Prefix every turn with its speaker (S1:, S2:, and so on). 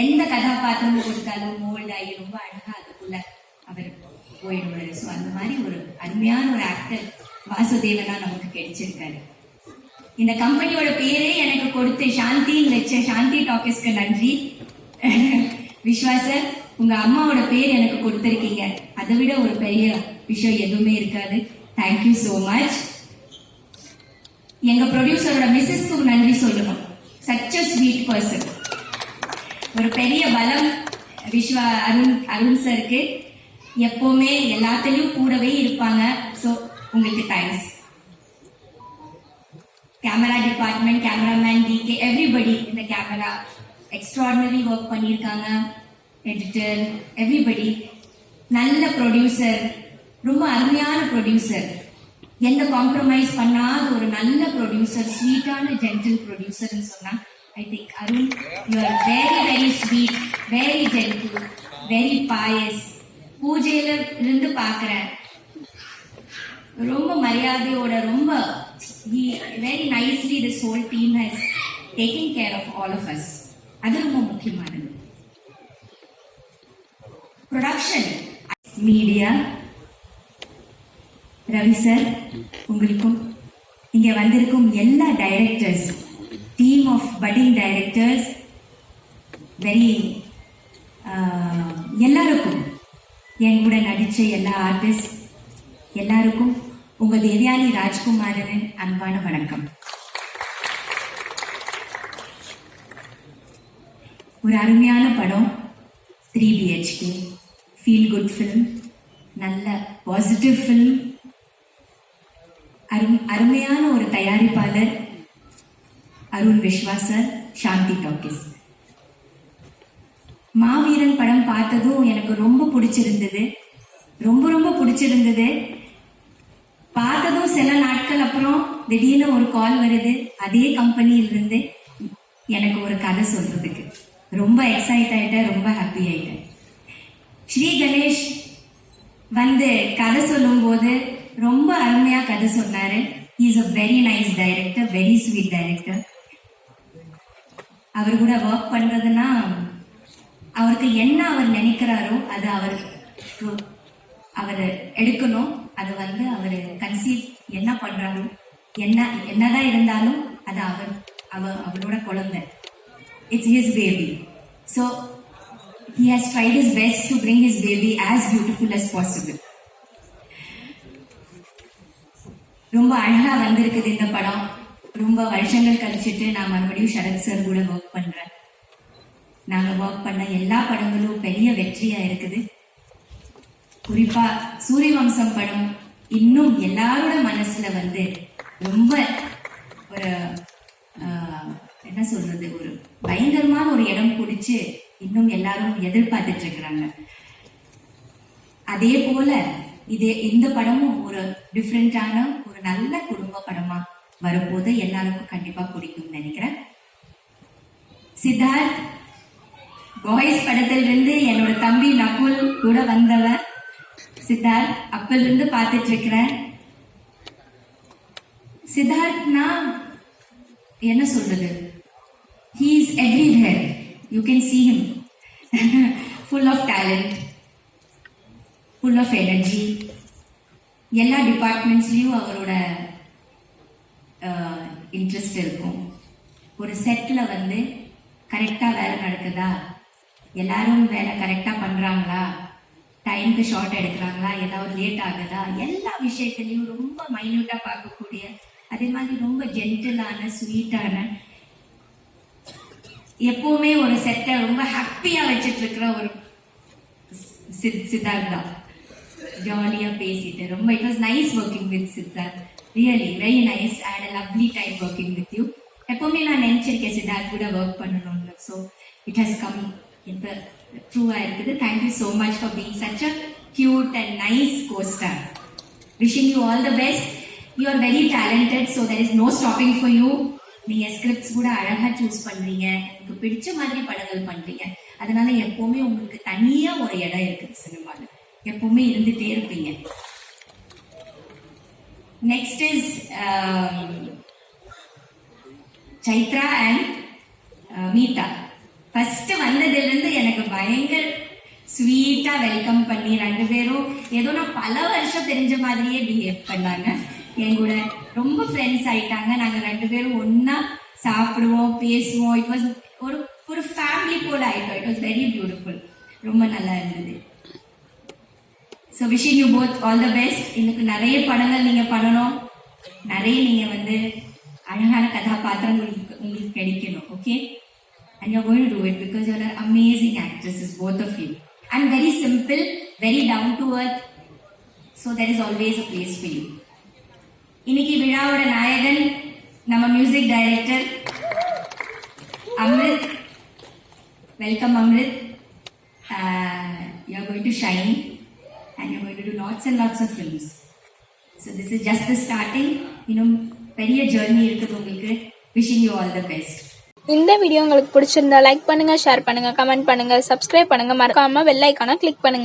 S1: எந்த கதாபாத்திரம் கொடுத்தாலும் மோல்ட் ஆகி ரொம்ப அழகா அதுக்குள்ள அவர் போயிடுவாரு. ஸோ அந்த மாதிரி ஒரு அருமையான ஒரு ஆக்டர் வாசுதேவனா நமக்கு கிடைச்சிருக்காரு. இந்த கம்பெனியோட பேரே எனக்கு கொடுத்து சாந்தின்னு வச்ச சாந்தி டாக்கிஸ்க்கு நன்றி. விஸ்வாசர் உங்க அம்மாவோட பேர் எனக்கு கொடுத்துருக்கீங்க. அதை விட ஒரு பெரிய விஷயம் எதுவுமே இருக்காது. தேங்க்யூ ஸோ மச் எங்க ப்ரொடியூசரோட மிஸ்ஸஸ்க்கு நன்றி சொல்லணும். சச் அ ஸ்வீட் பர்சன் ஒரு பெரிய பலம் விஸ்வா அருண் அருண் சருக்கு எப்பவுமே எல்லாத்தையும் கூடவே இருப்பாங்க. ஸோ உங்களுக்கு thanks camera department cameraman DK everybody இந்த கேமரா எக்ஸ்ட்ராடினரி ஒர்க் பண்ணியிருக்காங்க. எடிட்டர் எவ்ரிபடி நல்ல ப்ரொடியூசர் ரொம்ப அருமையான ப்ரொடியூசர் எந்த காம்ப்ரமைஸ் பண்ணாத ஒரு நல்ல ப்ரொடியூசர் ஸ்வீட்டான ஜென்டில் ப்ரொடியூசர்னு சொன்னால் I think, Arun, you are very, very sweet, very gentle, very pious. பூஜையில இருந்து பாக்குறேன் ரொம்ப மரியாதையோட ரொம்ப very nicely this whole team has taking care of all of us அது ரொம்ப முக்கியமானது. ப்ரொடக்ஷன் மீடியா ரவி சார் உங்களுக்கும் இங்க வந்திருக்கும் எல்லா directors team of budding directors very எல்லாருக்கும் என் கூட நடித்த எல்லா ஆர்டிஸ்ட் எல்லாருக்கும் உங்கள் தேவியானி ராஜ்குமாரனின் அன்பான வணக்கம். ஒரு அருமையான படம் three BHK feel good film நல்ல பாசிட்டிவ் ஃபிலிம் அரும் அருமையான ஒரு தயாரிப்பாளர் அருண் விஸ்வாசர் சாந்தி டாக்கிஸ். மாவீரன் படம் பார்த்ததும் எனக்கு ரொம்ப பிடிச்சிருந்தது. ரொம்ப ரொம்ப பிடிச்சிருந்தது. பார்த்ததும் சில நாட்கள் அப்புறம் திடீர்னு ஒரு கால் வருது. அதே கம்பெனியிலிருந்து எனக்கு ஒரு கதை சொல்றதுக்கு. ரொம்ப எக்ஸைட் ஆயிட்டேன் ரொம்ப ஹாப்பி ஆயிட்டேன். ஸ்ரீ கணேஷ் வந்து கதை சொல்லும்போது ரொம்ப அருமையா கதை சொன்னாரு. Is a very nice director very sweet director அவர் கூட ஒர்க் பண்றதுன்னா அவருக்கு என்ன அவர் நினைக்கிறாரோ அது அவர் அவர் எடுக்கணும். அது வந்து அவர் கன்சீவ் என்ன பண்றாரோ என்ன என்னதான் இருந்தாலும் அது அவர் அவ அவரோட குழந்தை. It's his baby so he has tried is best to bring his baby as beautiful as possible ரொம்ப அழகா வந்திருக்குது இந்த படம். ரொம்ப வருஷங்கள் கழிச்சிட்டு நான் மறுபடியும் சரத் சார் கூட ஒர்க் பண்றேன். நாங்க ஒர்க் பண்ண எல்லா படங்களும் பெரிய வெற்றியா இருக்குது. குறிப்பா சூரியவம்சம் படம் இன்னும் எல்லாரோட மனசுல வந்து ரொம்ப ஒரு என்ன சொல்றது ஒரு பயங்கரமான ஒரு இடம் பிடிச்சு இன்னும் எல்லாரும் எதிர்பார்த்துட்டு இருக்கிறாங்க. அதே போல இதே இந்த படமும் ஒரு டிஃப்ரெண்டான ஒரு நல்ல குடும்ப படமா வரும்போது எல்லாருக்கும் கண்டிப்பா பிடிக்கும் நினைக்கிறேன். சித்தார்த் பாய்ஸ் படத்துல இருந்து என்னோட தம்பி நகுல் கூட வந்தவன். சித்தார்த் அப்பல இருந்து பார்த்துட்டு இருக்கிறேன் சித்தார்த்னா என்ன சொல்றது? He is everywhere you can see him full of talent full of energy எல்லா டிபார்ட்மெண்ட்ஸ்லயும் அவரோட இன்ட்ரெஸ்ட் இருக்கும். ஒரு செட்டில் வந்து கரெக்டாக வேலை நடக்குதா? எல்லாரும் வேலை கரெக்டாக பண்ணுறாங்களா டைமுக்கு ஷார்ட் எடுக்கிறாங்களா? ஏதாவது லேட் ஆகுதா? எல்லா விஷயத்துலையும் ரொம்ப மைன்யூட்டாக பார்க்கக்கூடிய அதே மாதிரி ரொம்ப ஜென்டிலான ஸ்வீட்டான எப்பவுமே ஒரு செட்டை ரொம்ப ஹாப்பியா வச்சுட்டு இருக்கிற ஒரு சித் சித்தார்த் தான் ஜாலியா பேசிட்டு ரொம்ப it was nice working with Siddharth really very nice and lovely time working with you எப்பவுமே நான் நினைச்சிருக்கேன் சித்தார்த் கூட ஒர்க் பண்ணணும்னு. ஸோ இட் ஹஸ் கம் இப்போ ட்ரூவாக இருக்குது. Thank you so much for being such a cute and nice costar wishing you all the best you are very talented so there is no stopping for you நீங்கள் scripts கூட அழகா choose பண்ணுறீங்க எனக்கு பிடிச்ச மாதிரி படங்கள் பண்ணுறீங்க அதனால எப்போவுமே உங்களுக்கு தனியாக ஒரு இடம் இருக்குது சினிமாவில் எப்போவுமே இருந்துகிட்டே இருப்பீங்க. Next is Chaitra and Meetha first வந்ததுல இருந்து எனக்கு பயங்கர ஸ்வீட்டா வெல்கம் பண்ணி ரெண்டு பேரும். ஏதோ நான் பல வருஷம் தெரிஞ்ச மாதிரியே பிஹேவ் பண்ணாங்க. என் கூட ரொம்ப ஃப்ரெண்ட்ஸ் ஆயிட்டாங்க. நாங்க ரெண்டு பேரும் ஒன்னா சாப்பிடுவோம் பேசுவோம். இட் வாஸ் ஒரு ஒரு ஃபேமிலி போல ஆயிட்டோம். இட் வாஸ் வெரி பியூட்டிஃபுல் ரொம்ப நல்லா இருந்தது. So wishing you both all the best இன்னைக்கு நிறைய படங்கள் நீங்கள் பண்ணணும். நிறைய நீங்கள் வந்து அழகான கதாபாத்திரம் உங்களுக்கு உங்களுக்கு கிடைக்கணும் okay and you going to it because your amazing actresses both of you and very simple very down to earth so there is always a place for you இன்னைக்கு விழாவோட நாயகன் நம்ம music director Amrit. Welcome Amrit. You are going to shine and you're going to do lots and lots of films. So this is just the starting. இன்னும் பெரிய journey இருக்குது உங்களுக்கு wishing you all the best
S2: இந்த video உங்களுக்கு பிடிச்சிருந்தா like பண்ணுங்க share பண்ணுங்க comment பண்ணுங்க சப்ஸ்கிரைப் பண்ணுங்க மறக்காம வெள்ளைக்கான கிளிக் பண்ணுங்க